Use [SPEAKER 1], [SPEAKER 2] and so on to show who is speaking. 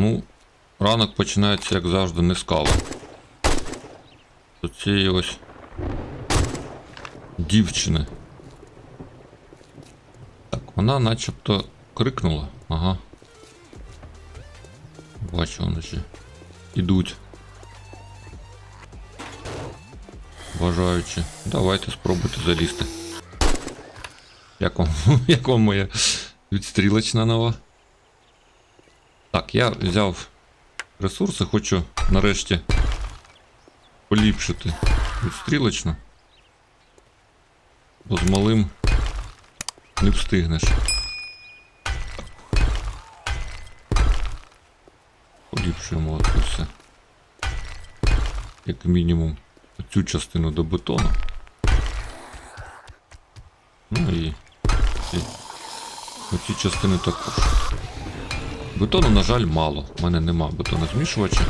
[SPEAKER 1] ну, ранок починається, як завжди, не з кави. До цієї ось дівчини. Так, вона начебто крикнула. Ага. Бачу, вони ще ідуть. Бажаючи. Давайте спробуйте залізти. Як вам, як вам моя відстрілочна нова? Я взяв ресурси, хочу нарешті поліпшити відстрілочну. Бо з малим не встигнеш. Поліпшуємо оце все. Як мінімум цю частину до бетону. Ну і оці частини також. Бетону, на жаль, мало. У мене нема бетонозмішувача.